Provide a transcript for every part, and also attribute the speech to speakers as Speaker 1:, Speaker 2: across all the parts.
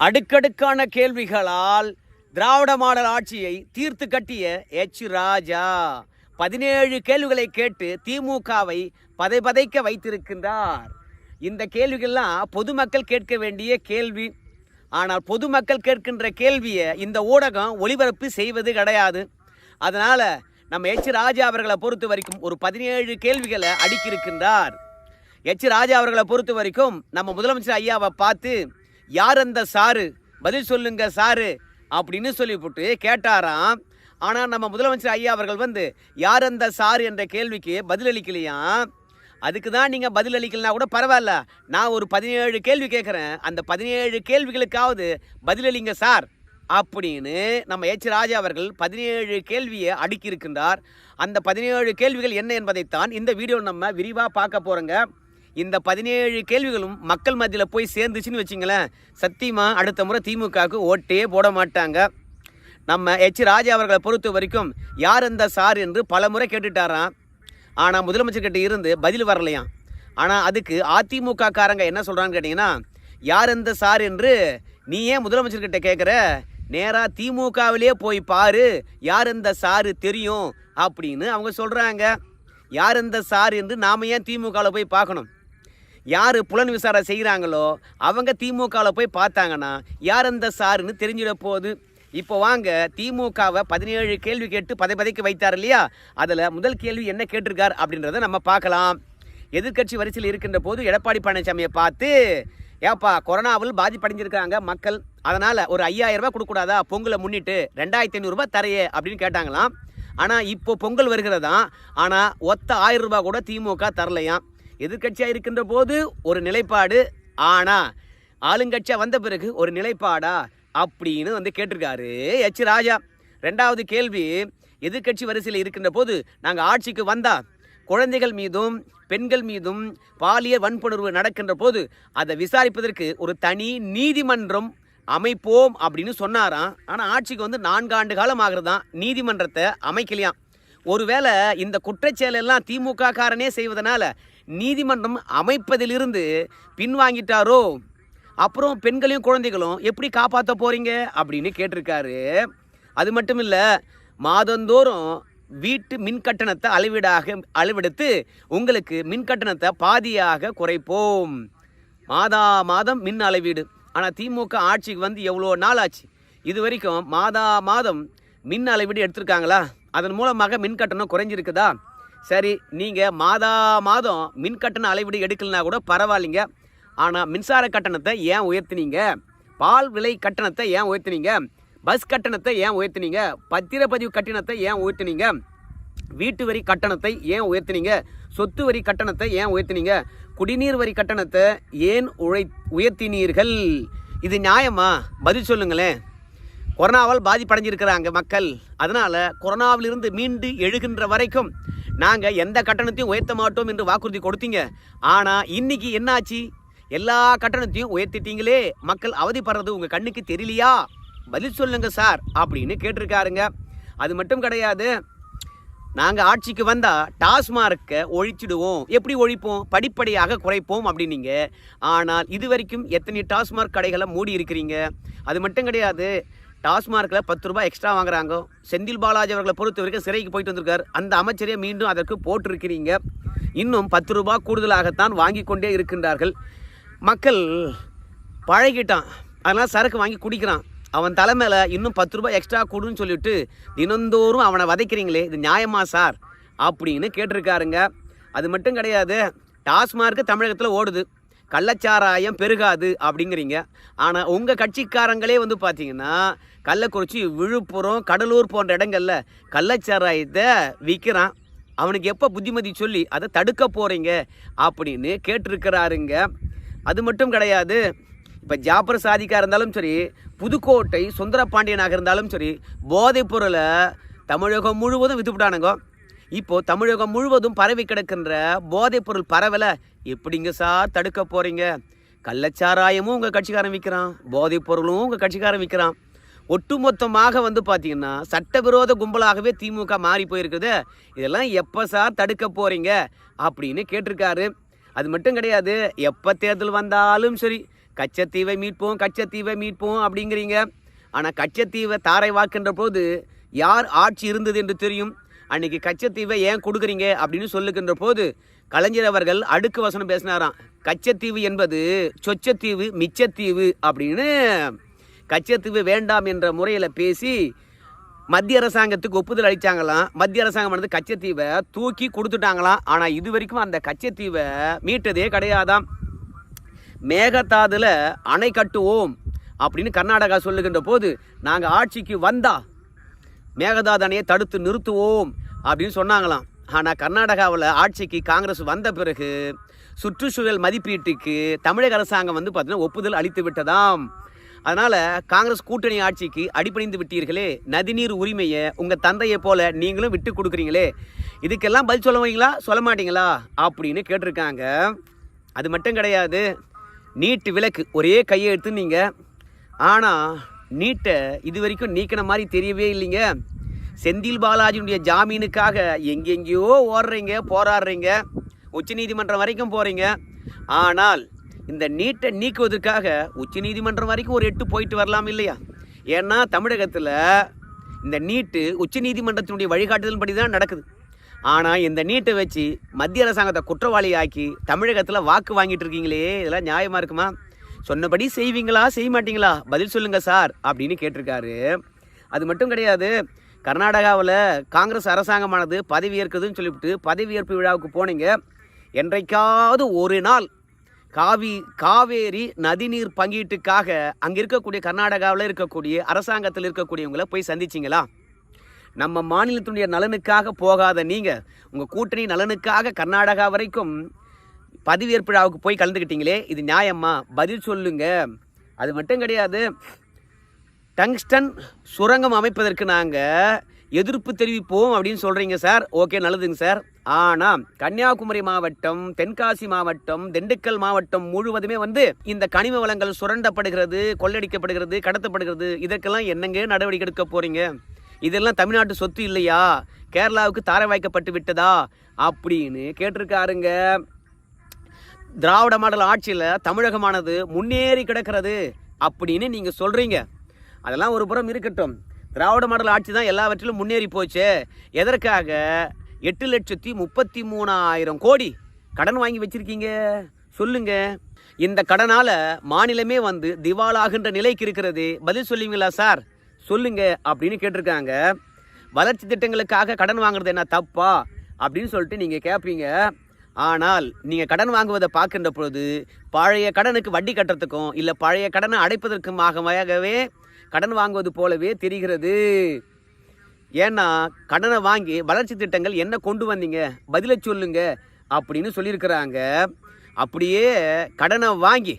Speaker 1: அடுக்கடுக்கான கேள்விகளால் திராவிட மாடல் ஆட்சியை தீர்த்து கட்டிய எச். ராஜா. பதினேழு கேள்விகளை கேட்டு திமுகவை பதை பதைக்க வைத்திருக்கின்றார். இந்த கேள்விகள்லாம் பொதுமக்கள் கேட்க வேண்டிய கேள்வி. ஆனால் பொதுமக்கள் கேட்கின்ற கேள்வியை இந்த ஊடகம் ஒளிபரப்பு செய்வது கிடையாது. அதனால் நம்ம எச். ராஜா அவர்களை பொறுத்த வரைக்கும் ஒரு பதினேழு கேள்விகளை அடுக்கியிருக்கின்றார். எச். ராஜா அவர்களை பொறுத்த வரைக்கும் நம்ம முதலமைச்சர் ஐயாவை பார்த்து யார் அந்த சாரு? பதில் சொல்லுங்க சாரு அப்படின்னு சொல்லிவிட்டு கேட்டாராம். ஆனால் நம்ம முதலமைச்சர் ஐயா அவர்கள் வந்து யார் அந்த சாரு? என்ற கேள்விக்கு பதிலளிக்கலையாம் அதுக்கு தான் நீங்கள் பதில் அளிக்கலனா கூட பரவாயில்ல. நான் ஒரு பதினேழு கேள்வி கேட்குறேன். அந்த பதினேழு கேள்விகளுக்காவது பதிலளிங்க சார் அப்படின்னு நம்ம எச் ராஜா அவர்கள் பதினேழு கேள்வியை அடுக்கியிருக்கின்றார். அந்த பதினேழு கேள்விகள் என்ன என்பதைத்தான் இந்த வீடியோ நம்ம விரிவாக பார்க்க போகிறோங்க இந்த பதினேழு கேள்விகளும் மக்கள் மத்தியில் போய் சேர்ந்துச்சுன்னு வச்சிங்களேன் சத்தியமாக அடுத்த முறை திமுகவுக்கு ஓட்டே போட மாட்டாங்க. நம்ம எச் ராஜா அவர்களை பொறுத்த வரைக்கும் யார் அந்த சார் என்று பல முறை கேட்டுட்டாராம். ஆனால் முதலமைச்சர்கிட்ட இருந்து பதில் வரலையாம். ஆனால் அதுக்கு அதிமுக காரங்க என்ன சொல்கிறான்னு கேட்டிங்கன்னா யார் அந்த சார் என்று நீ ஏன் முதலமைச்சர்கிட்ட கேட்குற நேராக திமுகவிலே போய் பாரு யார் அந்த சாரு தெரியும் அப்படின்னு அவங்க சொல்கிறாங்க யார் இந்த சார் என்று நாம் ஏன் திமுகவில் போய் பார்க்கணும்? யார் புலன் விசாரணை செய்கிறாங்களோ அவங்க திமுகவில் போய் பார்த்தாங்கன்னா யார் அந்த சாருன்னு தெரிஞ்சிட போகுது. இப்போ வாங்க திமுகவை பதினேழு கேள்வி கேட்டு பதை பதைக்கு வைத்தார் இல்லையா? அதில் முதல் கேள்வி என்ன கேட்டிருக்கார் அப்படின்றத நம்ம பார்க்கலாம். எதிர்க்கட்சி வரிசையில் இருக்கின்ற போது எடப்பாடி பழனிசாமியை பார்த்து ஏப்பா கொரோனாவில் பாதிப்படைஞ்சிருக்காங்க மக்கள். அதனால் ஒரு ஐயாயிரம் ரூபாய் கொடுக்கூடாதா பொங்கலை முன்னிட்டு ரெண்டாயிரத்தி ஐநூறுரூபா தரையே அப்படின்னு கேட்டாங்களாம். ஆனால் இப்போ பொங்கல் வருகிறதாம் ஆனால் ஒத்த ஆயிரம் ரூபாய் கூட திமுக தரலையாம். எதிர்க்கட்சியாக இருக்கின்ற போது ஒரு நிலைப்பாடு. ஆனால் ஆளுங்கட்சியாக வந்த பிறகு ஒரு நிலைப்பாடா? அப்படின்னு வந்து கேட்டிருக்காரு எச். ராஜா. ரெண்டாவது கேள்வி எதிர்க்கட்சி வரிசையில் இருக்கின்ற போது நாங்கள் ஆட்சிக்கு வந்தா குழந்தைகள் மீதும் பெண்கள் மீதும் பாலியல் வன்புணர்வு நடக்கின்ற போது அதை விசாரிப்பதற்கு ஒரு தனி நீதிமன்றம் அமைப்போம் அப்படின்னு சொன்னாராம். ஆனால் ஆட்சிக்கு வந்து நான்கு ஆண்டு காலம் ஆகிறதான் நீதிமன்றத்தை அமைக்கலையாம். ஒருவேளை இந்த குற்றச்செயலெல்லாம் திமுக காரனே செய்வதனால நீதிமன்றம் அமைப்பதிலிருந்து பின்வாங்கிட்டாரோ? அப்புறம் பெண்களையும் குழந்தைகளும் எப்படி காப்பாற்ற போறீங்க? அப்படின்னு கேட்டிருக்காரு. அது மட்டும் இல்லை மாதந்தோறும் வீட்டு மின் கட்டணத்தை அளவீடாக அளவெடுத்து உங்களுக்கு மின் கட்டணத்தை பாதியாக குறைப்போம். மாதா மாதம் மின் அளவீடு. ஆனால் திமுக ஆட்சிக்கு வந்து எவ்வளோ நாள் ஆச்சு? இது வரைக்கும் மாதா மாதம் மின் அளவீடு எடுத்திருக்காங்களா? அதன் மூலமாக மின் கட்டணம் குறைஞ்சிருக்குதா? சரி நீங்கள் மாதா மாதம் மின் கட்டண அளவீடு எடுக்கலனா கூட பரவாயில்லைங்க. ஆனால் மின்சார கட்டணத்தை ஏன் உயர்த்தினீங்க? பால் விலை கட்டணத்தை ஏன் உயர்த்தினீங்க? பஸ் கட்டணத்தை ஏன் உயர்த்தினீங்க? பத்திரப்பதிவு கட்டணத்தை ஏன் உயர்த்தினீங்க? வீட்டு வரி கட்டணத்தை ஏன் உயர்த்தினீங்க? சொத்து வரி கட்டணத்தை ஏன் உயர்த்தினீங்க? குடிநீர் வரி கட்டணத்தை ஏன் உழை உயர்த்தினீர்கள்? இது நியாயமா? பதில் சொல்லுங்களேன். கொரோனாவால் பாதிப்படைஞ்சிருக்கிறாங்க மக்கள். அதனால் கொரோனாவிலிருந்து மீண்டு எழுகின்ற வரைக்கும் நாங்கள் எந்த கட்டணத்தையும் உயர்த்த மாட்டோம் என்று வாக்குறுதி கொடுத்தீங்க. ஆனால் இன்னைக்கு என்னாச்சு? எல்லா கட்டணத்தையும் உயர்த்திட்டீங்களே. மக்கள் அவதிப்படுறது உங்கள் கண்ணுக்கு தெரியலையா? பதில் சொல்லுங்க சார் அப்படின்னு கேட்டிருக்காருங்க. அது மட்டும் கிடையாது நாங்கள் ஆட்சிக்கு வந்தால் டாஸ்மார்க்கை ஒழிச்சிடுவோம். எப்படி ஒழிப்போம்? படிப்படியாக குறைப்போம் அப்படின்னீங்க. ஆனால் இது வரைக்கும் எத்தனை டாஸ்மார்க் கடைகளை மூடி இருக்கிறீங்க அது மட்டும் கிடையாது டாஸ்மார்க்கில் பத்து ரூபாய் எக்ஸ்ட்ரா வாங்குறாங்க. செந்தில் பாலாஜி அவர்களை பொறுத்த வரைக்கும் சிறைக்கு போயிட்டு வந்திருக்கார். அந்த அமைச்சரே மீண்டும் அதற்கு போட்டிருக்கிறீங்க. இன்னும் பத்து ரூபாய் கூடுதலாகத்தான் வாங்கி கொண்டே இருக்கின்றார்கள். மக்கள் பழகிட்டான். அதனால் சரக்கு வாங்கி குடிக்கிறான். அவன் தலைமையில் இன்னும் பத்து ரூபாய் எக்ஸ்ட்ரா கொடுன்னு சொல்லிட்டு தினந்தோறும் அவனை வதைக்கிறீங்களே இது நியாயமா சார்? அப்படின்னு கேட்டிருக்காருங்க. அது மட்டும் கிடையாது. டாஸ்மார்க்கு தமிழகத்தில் ஓடுது. கள்ளச்சாராயம் பெருகாது அப்படிங்கிறீங்க. ஆனால் உங்கள் கட்சிக்காரங்களே வந்து பார்த்தீங்கன்னா கள்ளக்குறிச்சி விழுப்புரம் கடலூர் போன்ற இடங்களில் கள்ளச்சாராயத்தை விற்கிறான் அவனுக்கு எப்போ புத்திமதி சொல்லி அதை தடுக்க போகிறீங்க அப்படின்னு கேட்டிருக்கிறாருங்க. அது மட்டும் கிடையாது இப்போ ஜாபர் சாதிக்காக இருந்தாலும் சரி புதுக்கோட்டை சுந்தரபாண்டியனாக இருந்தாலும் சரி போதைப் பொருளை தமிழகம் முழுவதும் வித்துவிட்டானுங்க இப்போது தமிழகம் முழுவதும் பரவி கிடக்கின்ற போதைப் பொருள் பரவலை எப்படிங்க சார் தடுக்க போகிறீங்க கள்ளச்சாராயமும் உங்கள் கட்சிக்காரன் விற்கிறான் போதைப் பொருளும் உங்கள் கட்சிக்காரன் விற்கிறான் ஒட்டுமொத்தமாக வந்து பார்த்தீங்கன்னா சட்டவிரோத கும்பலாகவே திமுக மாறி போயிருக்குது. இதெல்லாம் எப்போ சார் தடுக்க போகிறீங்க அப்படின்னு கேட்டிருக்காரு. அது மட்டும் கிடையாது எப்போ தேர்தல் வந்தாலும் சரி கச்சத்தீவை மீட்போம் கச்சத்தீவை மீட்போம் அப்படிங்கிறீங்க. ஆனால் கச்சத்தீவை தாரை வாக்குன்ற போது யார் ஆட்சி இருந்தது என்று தெரியும்? அன்னைக்கு கச்சத்தீவை ஏன் கொடுக்குறீங்க அப்படின்னு சொல்லுகின்ற போது கலைஞர் அவர்கள் அடுக்கு வசனம் பேசினாராம். கச்சத்தீவு என்பது சொச்சத்தீவு மிச்சத்தீவு அப்படின்னு கச்சத்தீவு வேண்டாம் என்ற முறையில் பேசி மத்திய அரசாங்கத்துக்கு ஒப்புதல் அளித்தாங்களாம் மத்திய அரசாங்கம் வந்து கச்சத்தீவை தூக்கி கொடுத்துட்டாங்களாம். ஆனால் இது வரைக்கும் அந்த கச்சத்தீவை மீட்டதே கிடையாதாம். மேகதாதுல அணை கட்டுவோம் அப்படின்னு கர்நாடகா சொல்லுகின்ற போது நாங்கள் ஆட்சிக்கு வந்தால் மேகதாதனையை தடுத்து நிறுத்துவோம் அப்படின்னு சொன்னாங்களாம். ஆனால் கர்நாடகாவில் ஆட்சிக்கு காங்கிரஸ் வந்த பிறகு சுற்றுச்சூழல் மதிப்பீட்டுக்கு தமிழக அரசாங்கம் வந்து பார்த்தீங்கன்னா ஒப்புதல் அளித்து விட்டதாம். அதனால் காங்கிரஸ் கூட்டணி ஆட்சிக்கு அடிபணிந்து விட்டீர்களே நதிநீர் உரிமையை உங்கள் தந்தையை போல நீங்களும் விட்டு கொடுக்குறீங்களே இதுக்கெல்லாம் பதில் சொல்லுவீங்களா சொல்ல மாட்டீங்களா? அப்படின்னு கேட்டிருக்காங்க. அது மட்டும் கிடையாது. நீட்டு விலக்கு ஒரே கையை எடுத்து நீங்கள் ஆனால் நீட்டை இது வரைக்கும் நீக்கின மாதிரி தெரியவே இல்லைங்க. செந்தில் பாலாஜியுடைய ஜாமீனுக்காக எங்கெங்கேயோ ஓடுறீங்க போராடுறீங்க. உச்சநீதிமன்றம் வரைக்கும் போகிறீங்க ஆனால் இந்த நீட்டை நீக்குவதற்காக உச்சநீதிமன்றம் வரைக்கும் ஒரு எட்டு போயிட்டு வரலாம் இல்லையா? ஏன்னா தமிழகத்தில் இந்த நீட்டு உச்சநீதிமன்றத்தினுடைய வழிகாட்டுதல்படி தான் நடக்குது. ஆனால் இந்த நீட்டை வச்சு மத்திய அரசாங்கத்தை குற்றவாளியாக்கி தமிழகத்தில் வாக்கு வாங்கிட்டு இருக்கீங்களே இதெல்லாம் நியாயமாக இருக்குமா? சொன்னபடி செய்வீங்களா? செய்ய மாட்டீங்களா பதில் சொல்லுங்க சார் அப்படின்னு கேட்டிருக்காரு. அது மட்டும் கிடையாது. கர்நாடகாவில் காங்கிரஸ் அரசாங்கமானது பதவியேற்குதுன்னு சொல்லிவிட்டு பதவியேற்பு விழாவுக்கு போனீங்க. என்றைக்காவது ஒரு நாள் காவி காவேரி நதிநீர் பங்கீட்டுக்காக அங்கே இருக்கக்கூடிய கர்நாடகாவில் இருக்கக்கூடிய அரசாங்கத்தில் இருக்கக்கூடியவங்கள போய் சந்திச்சிங்களா? நம்ம மாநிலத்தினுடைய நலனுக்காக போகாத நீங்கள் உங்கள் கூட்டணி நலனுக்காக கர்நாடகா வரைக்கும் பதவியேற்பு விழாவுக்கு போய் கலந்துக்கிட்டீங்களே இது நியாயமா? பதில் சொல்லுங்க. அது மட்டும் கிடையாது. டங்ஸ்டன் சுரங்கம் அமைப்பதற்கு நாங்கள் எதிர்ப்பு தெரிவிப்போம் அப்படின்னு சொல்கிறீங்க சார். ஓகே நல்லதுங்க சார். ஆனால் கன்னியாகுமரி மாவட்டம் தென்காசி மாவட்டம் திண்டுக்கல் மாவட்டம் முழுவதுமே வந்து இந்த கனிம வளங்கள் சுரண்டப்படுகிறது கொள்ளடிக்கப்படுகிறது கடத்தப்படுகிறது. இதற்கெல்லாம் என்னங்க நடவடிக்கை எடுக்க போகிறீங்க இதெல்லாம் தமிழ்நாட்டு சொத்து இல்லையா? கேரளாவுக்கு தாரை வாய்க்கப்பட்டு விட்டதா? அப்படின்னு கேட்டிருக்காருங்க. திராவிட மாடல் ஆட்சியில் தமிழகமானது முன்னேறி கிடக்கிறது அப்படின்னு நீங்கள் சொல்கிறீங்க அதெல்லாம் ஒரு புறம் இருக்கட்டும். திராவிட மாடல் ஆட்சி தான் எல்லாவற்றிலும் முன்னேறி போச்சு. எதற்காக எட்டு லட்சத்தி முப்பத்தி மூணாயிரம் கோடி கடன் வாங்கி வச்சுருக்கீங்க? சொல்லுங்க. இந்த கடனால் மாநிலமே வந்து திவாலாகின்ற நிலைக்கு இருக்கிறது. பதில் சொல்லுவீங்களா சார்? சொல்லுங்க அப்படின்னு கேட்டிருக்காங்க. வளர்ச்சி திட்டங்களுக்காக கடன் வாங்குறது என்ன தப்பா அப்படின்னு சொல்லிட்டு நீங்கள் கேட்பீங்க ஆனால் நீங்கள் கடன் வாங்குவதை பார்க்கின்ற பொழுது பழைய கடனுக்கு வட்டி கட்டுறதுக்கும் இல்லை பழைய கடனை அடைப்பதற்குமாகவே கடன் வாங்குவது போலவே தெரிகிறது. ஏன்னா கடனை வாங்கி வளர்ச்சி திட்டங்கள் என்ன கொண்டு வந்தீங்க? பதிலை சொல்லுங்க அப்படின்னு சொல்லியிருக்கிறாங்க. அப்படியே கடனை வாங்கி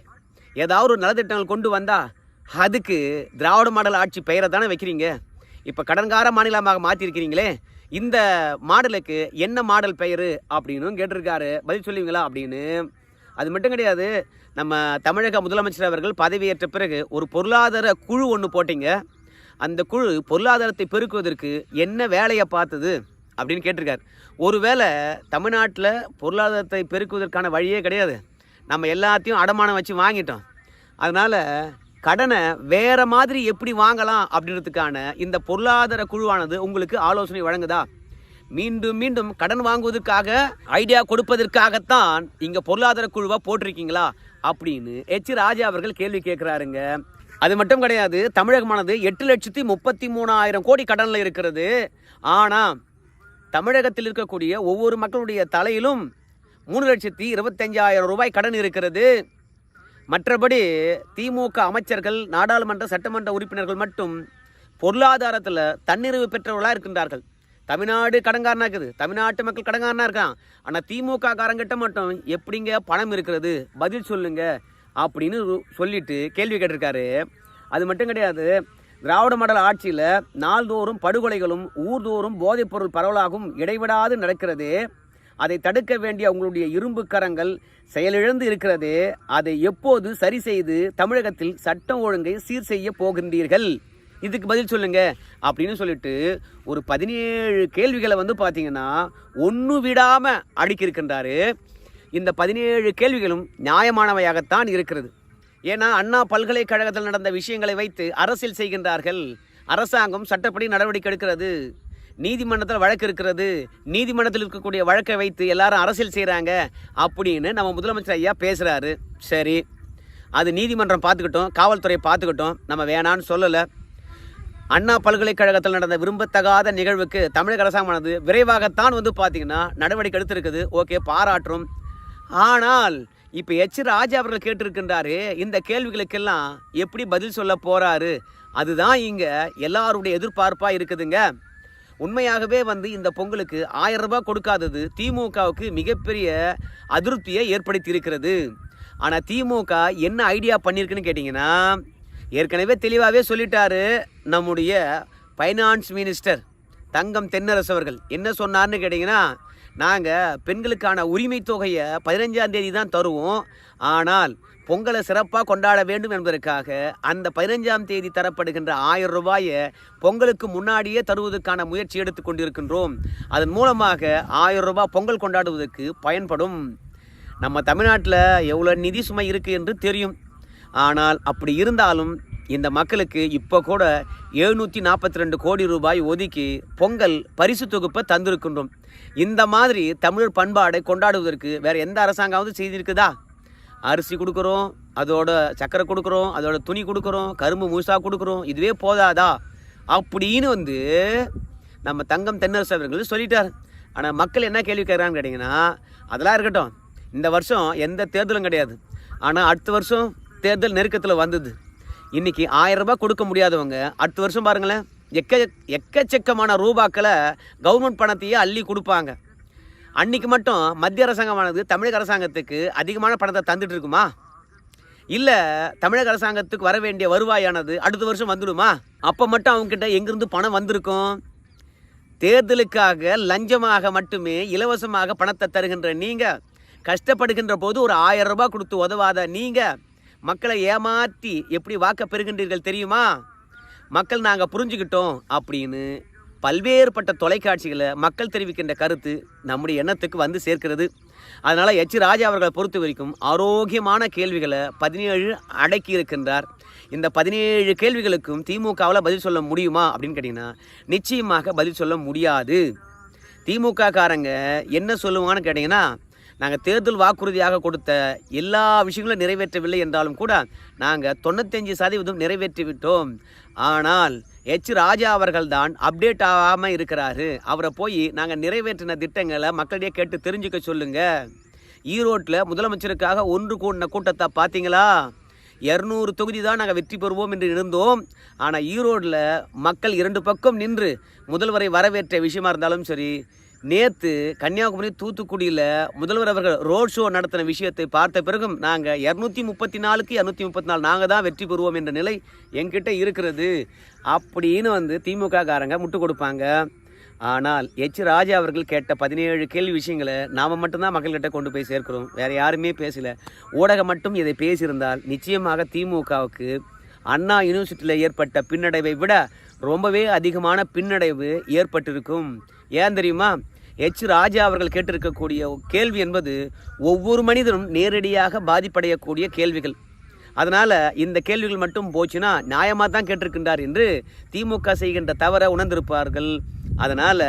Speaker 1: ஏதாவது ஒரு நலத்திட்டங்கள் கொண்டு வந்தால் அதுக்கு திராவிட மாடல் ஆட்சி பெயரை தானே வைக்கிறீங்க? இப்போ கடன்கார மாநிலமாக மாற்றிருக்கிறீங்களே இந்த மாடலுக்கு என்ன மாடல் பெயர் அப்படின்னும் கேட்டிருக்காரு. பதில் சொல்லுவீங்களா அப்படின்னு? அது மட்டும் கிடையாது நம்ம தமிழக முதலமைச்சர் அவர்கள் பதவியேற்ற பிறகு ஒரு பொருளாதார குழு ஒன்று போட்டிங்க. அந்த குழு பொருளாதாரத்தை பெருக்குவதற்கு என்ன வேலையை பார்த்தது அப்படின்னு கேட்டிருக்காரு. ஒருவேளை தமிழ்நாட்டில் பொருளாதாரத்தை பெருக்குவதற்கான வழியே கிடையாது. நம்ம எல்லாத்தையும் அடமானம் வச்சு வாங்கிட்டோம். அதனால் கடனை வேற மாதிரி எப்படி வாங்கலாம் அப்படின்றதுக்கான இந்த பொருளாதார குழுவானது உங்களுக்கு ஆலோசனை வழங்குதா? மீண்டும் மீண்டும் கடன் வாங்குவதற்காக ஐடியா கொடுப்பதற்காகத்தான் இங்க பொருளாதார குழுவா போட்டிருக்கீங்களா? அப்படின்னு எச் ராஜா அவர்கள் கேள்வி கேட்கிறாருங்க. அது மட்டும் கிடையாது தமிழகமானது எட்டு லட்சத்தி முப்பத்தி மூணாயிரம் கோடி கடனில் இருக்கிறது. ஆனால் தமிழகத்தில் இருக்கக்கூடிய ஒவ்வொரு மக்களுடைய தலையிலும் மூணு லட்சத்தி இருபத்தஞ்சாயிரம் ரூபாய் கடன் இருக்கிறது. மற்றபடி திமுக அமைச்சர்கள் நாடாளுமன்ற சட்டமன்ற உறுப்பினர்கள் மட்டும் பொருளாதாரத்தில் தன்னிறைவு பெற்றவர்களாக இருக்கின்றார்கள். தமிழ்நாடு கடங்காரனாக இருக்குது. தமிழ்நாட்டு மக்கள் கடங்காரனாக இருக்கான். ஆனால் திமுக காரங்கிட்ட மட்டும் எப்படிங்க பணம் இருக்கிறது? பதில் சொல்லுங்க அப்படின்னு சொல்லிட்டு கேள்வி கேட்டிருக்காரு. அது மட்டும் கிடையாது. திராவிட மண்டல ஆட்சியில் நாள்தோறும் படுகொலைகளும் ஊர்தோறும் போதைப்பொருள் பரவலாகவும் இடைவிடாது நடக்கிறது. அதை தடுக்க வேண்டிய உங்களுடைய இரும்பு கரங்கள் செயலிழந்து இருக்கிறது. அதை எப்போது சரி செய்து தமிழகத்தில் சட்டம் ஒழுங்கை சீர் செய்ய போகின்றீர்கள்? இதுக்கு பதில் சொல்லுங்க. அப்படின்னு சொல்லிட்டு ஒரு பதினேழு கேள்விகளை வந்து பார்த்தீங்கன்னா ஒன்று விடாமல் அடுக்கியிருக்கின்றாரு. இந்த பதினேழு கேள்விகளும் நியாயமானவையாகத்தான் இருக்கிறது. ஏன்னா அண்ணா பல்கலைக்கழகத்தில் நடந்த விஷயங்களை வைத்து அரசியல் செய்கின்றார்கள். அரசாங்கம் சட்டப்படி நடவடிக்கை எடுக்கிறது. நீதிமன்றத்தில் வழக்கு இருக்கிறது நீதிமன்றத்தில் இருக்கக்கூடிய வழக்கை வைத்து எல்லாரும் அரசியல் செய்கிறாங்க அப்படின்னு நம்ம முதலமைச்சர் ஐயா பேசுகிறாரு சரி அது நீதிமன்றம் பார்த்துக்கிட்டோம் காவல்துறை பார்த்துக்கிட்டோம். நம்ம வேணான்னு சொல்லலை. அண்ணா பல்கலைக்கழகத்தில் நடந்த விரும்பத்தகாத நிகழ்வுக்கு தமிழக அரசாங்கமானது விரைவாகத்தான் வந்து பார்த்தீங்கன்னா நடவடிக்கை எடுத்திருக்குது. ஓகே பாராட்டும் ஆனால் இப்போ எச். ராஜா அவர்கள் கேட்டிருக்கின்றாரு இந்த கேள்விகளுக்கெல்லாம் எப்படி பதில் சொல்ல போகிறாரு அதுதான் இங்கே எல்லாருடைய எதிர்பார்ப்பாக இருக்குதுங்க. உண்மையாகவே வந்து இந்த பொங்கலுக்கு ஆயிரம் ரூபாய் கொடுக்காதது திமுகவுக்கு மிகப்பெரிய அதிருப்தியை ஏற்படுத்தி இருக்கிறது ஆனால் திமுக என்ன ஐடியா பண்ணியிருக்குன்னு கேட்டிங்கன்னா ஏற்கனவே தெளிவாகவே சொல்லிட்டாரு நம்முடைய ஃபைனான்ஸ் மினிஸ்டர் தங்கம் தென்னரசு அவர்கள். என்ன சொன்னார்னு கேட்டிங்கன்னா நாங்கள் பெண்களுக்கான உரிமை தொகையை பதினஞ்சாம் தேதி தான் தருவோம். ஆனால் பொங்கலை சிறப்பாக கொண்டாட வேண்டும் என்பதற்காக அந்த பதினஞ்சாம் தேதி தரப்படுகின்ற ஆயிரம் ரூபாயை பொங்கலுக்கு முன்னாடியே தருவதற்கான முயற்சி எடுத்து கொண்டிருக்கின்றோம். அதன் மூலமாக ஆயிரம் ரூபாய் பொங்கல் கொண்டாடுவதற்கு பயன்படும். நம்ம தமிழ்நாட்டில் எவ்வளோ நிதி சுமை இருக்குது என்று தெரியும். ஆனால் அப்படி இருந்தாலும் இந்த மக்களுக்கு இப்போ கூட எழுநூற்றி நாற்பத்தி ரெண்டு கோடி ரூபாய் ஒதுக்கி பொங்கல் பரிசு தொகுப்பை தந்திருக்கின்றோம். இந்த மாதிரி தமிழர் பண்பாடை கொண்டாடுவதற்கு வேறு எந்த அரசாங்கமாவது செய்திருக்குதா? அரிசி கொடுக்குறோம் அதோட சக்கரை கொடுக்குறோம் அதோட துணி கொடுக்குறோம் கரும்பு முழுசாக கொடுக்குறோம் இதுவே போதாதா? அப்படின்னு வந்து நம்ம தங்கம் தென்னரசு அவர்கள் சொல்லிட்டார். ஆனால் மக்கள் என்ன கேள்வி கேட்குறான்னு கேட்டிங்கன்னா அதெல்லாம் இருக்கட்டும். இந்த வருஷம் எந்த தேர்தலும் கிடையாது. ஆனால் அடுத்த வருஷம் தேர்தல் நெருக்கத்தில் வந்தது. இன்றைக்கி ஆயிரம் ரூபாய் கொடுக்க முடியாதவங்க அடுத்த வருஷம் பாருங்களேன் எக்க எக்கச்சக்கமான ரூபாக்களை கவர்மெண்ட் பணத்தையே அள்ளி கொடுப்பாங்க. அன்னைக்கு மட்டும் மத்திய அரசாங்கமானது தமிழக அரசாங்கத்துக்கு அதிகமான பணத்தை தந்துட்டு இருக்குமா? இல்லை தமிழக அரசாங்கத்துக்கு வர வேண்டிய வருவாயானது அடுத்த வருஷம் வந்துடுமா? அப்போ மட்டும் அவங்ககிட்ட எங்கேருந்து பணம் வந்திருக்கும்? தேர்தலுக்காக லஞ்சமாக மட்டுமே இலவசமாக பணத்தை தருகின்ற நீங்கள் கஷ்டப்படுகின்ற போது ஒரு ஆயிரம் ரூபாய் கொடுத்து உதவாத நீங்கள் மக்களை ஏமாற்றி எப்படி வாக்க பெறுகின்றீர்கள் தெரியுமா? மக்கள் நாங்கள் புரிஞ்சுக்கிட்டோம் அப்படின்னு பல்வேறுபட்ட தொலைக்காட்சிகளை மக்கள் தெரிவிக்கின்ற கருத்து நம்முடைய எண்ணத்துக்கு வந்து சேர்க்கிறது. அதனால் எச். ராஜா அவர்களை பொறுத்த வரைக்கும் ஆரோக்கியமான கேள்விகளை பதினேழு அடக்கி இருக்கின்றார். இந்த பதினேழு கேள்விகளுக்கும் திமுகவில் பதில் சொல்ல முடியுமா அப்படின்னு கேட்டிங்கன்னா நிச்சயமாக பதில் சொல்ல முடியாது. திமுக காரங்க என்ன சொல்லுவாங்கன்னு கேட்டிங்கன்னா நாங்கள் தேர்தல் வாக்குறுதியாக கொடுத்த எல்லா விஷயங்களும் நிறைவேற்றவில்லை என்றாலும் கூட நாங்கள் தொண்ணூத்தஞ்சு சதவீதம் நிறைவேற்றி விட்டோம் ஆனால் எச் ராஜா அவர்கள்தான் அப்டேட் ஆகாமல் இருக்கிறாரு. அவரை போய் நாங்கள் நிறைவேற்றின திட்டங்களை மக்களிடையே கேட்டு தெரிஞ்சுக்க சொல்லுங்க. ஈரோட்டில் முதலமைச்சருக்காக ஒன்று கூடின கூட்டத்தை பார்த்தீங்களா? இரநூறு தொகுதி தான் நாங்கள் வெற்றி பெறுவோம் என்று இருந்தோம். ஆனால் ஈரோடில் மக்கள் இரண்டு பக்கம் நின்று முதல்வரை வரவேற்ற விஷயமா இருந்தாலும் சரி நேற்று கன்னியாகுமரி தூத்துக்குடியில் முதல்வர் அவர்கள் ரோட் ஷோ நடத்தின விஷயத்தை பார்த்த பிறகும் நாங்கள் இரநூத்தி முப்பத்தி நாலுக்கு இரநூத்தி முப்பத்தி நாலு நாங்கள் தான் வெற்றி பெறுவோம் என்ற நிலை என்கிட்ட இருக்கிறது. அப்படின்னு வந்து திமுக காரங்க முட்டு கொடுப்பாங்க. ஆனால் எச் ராஜா அவர்கள் கேட்ட பதினேழு கேள்வி விஷயங்களை நாம் மட்டும்தான் மக்கள்கிட்ட கொண்டு போய் சேர்க்கிறோம். வேறு யாருமே பேசல. ஊடகம் மட்டும் இதை பேசியிருந்தால் நிச்சயமாக திமுகவுக்கு அண்ணா யூனிவர்சிட்டியில் ஏற்பட்ட பின்னடைவை விட ரொம்பவே அதிகமான பின்னடைவு ஏற்பட்டிருக்கும். ஏன் தெரியுமா? எச் ராஜா அவர்கள் கேட்டிருக்கக்கூடிய கேள்வி என்பது ஒவ்வொரு மனிதனும் நேரடியாக பாதிப்படையக்கூடிய கேள்விகள். அதனால் இந்த கேள்விகள் மட்டும் போச்சுன்னா நியாயமாக தான் கேட்டிருக்கின்றார் என்று திமுக செய்கின்ற தவறை உணர்ந்திருப்பார்கள். அதனால்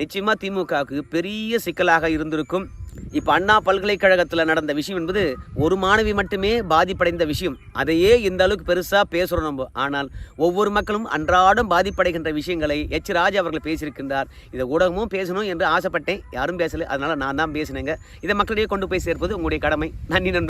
Speaker 1: நிச்சயமாக திமுகவுக்கு பெரிய சிக்கலாக இருந்திருக்கும். இப்போ அண்ணா பல்கலைக்கழகத்தில் நடந்த விஷயம் என்பது ஒரு மாணவி மட்டுமே பாதிப்படைந்த விஷயம். அதையே இந்த அளவுக்கு பெருசாக பேசுகிறோம் நம்ம. ஆனால் ஒவ்வொரு மக்களும் அன்றாடம் பாதிப்படைகின்ற விஷயங்களை எச் ராஜ் அவர்கள் பேசியிருக்கின்றார். இதை ஊடகமும் பேசணும் என்று ஆசைப்பட்டேன். யாரும் பேசலை. அதனால் நான் தான் பேசினேங்க. இதை மக்களிடையே கொண்டு போய் சேர்ப்பது உங்களுடைய கடமை. நன்றி நன்றி.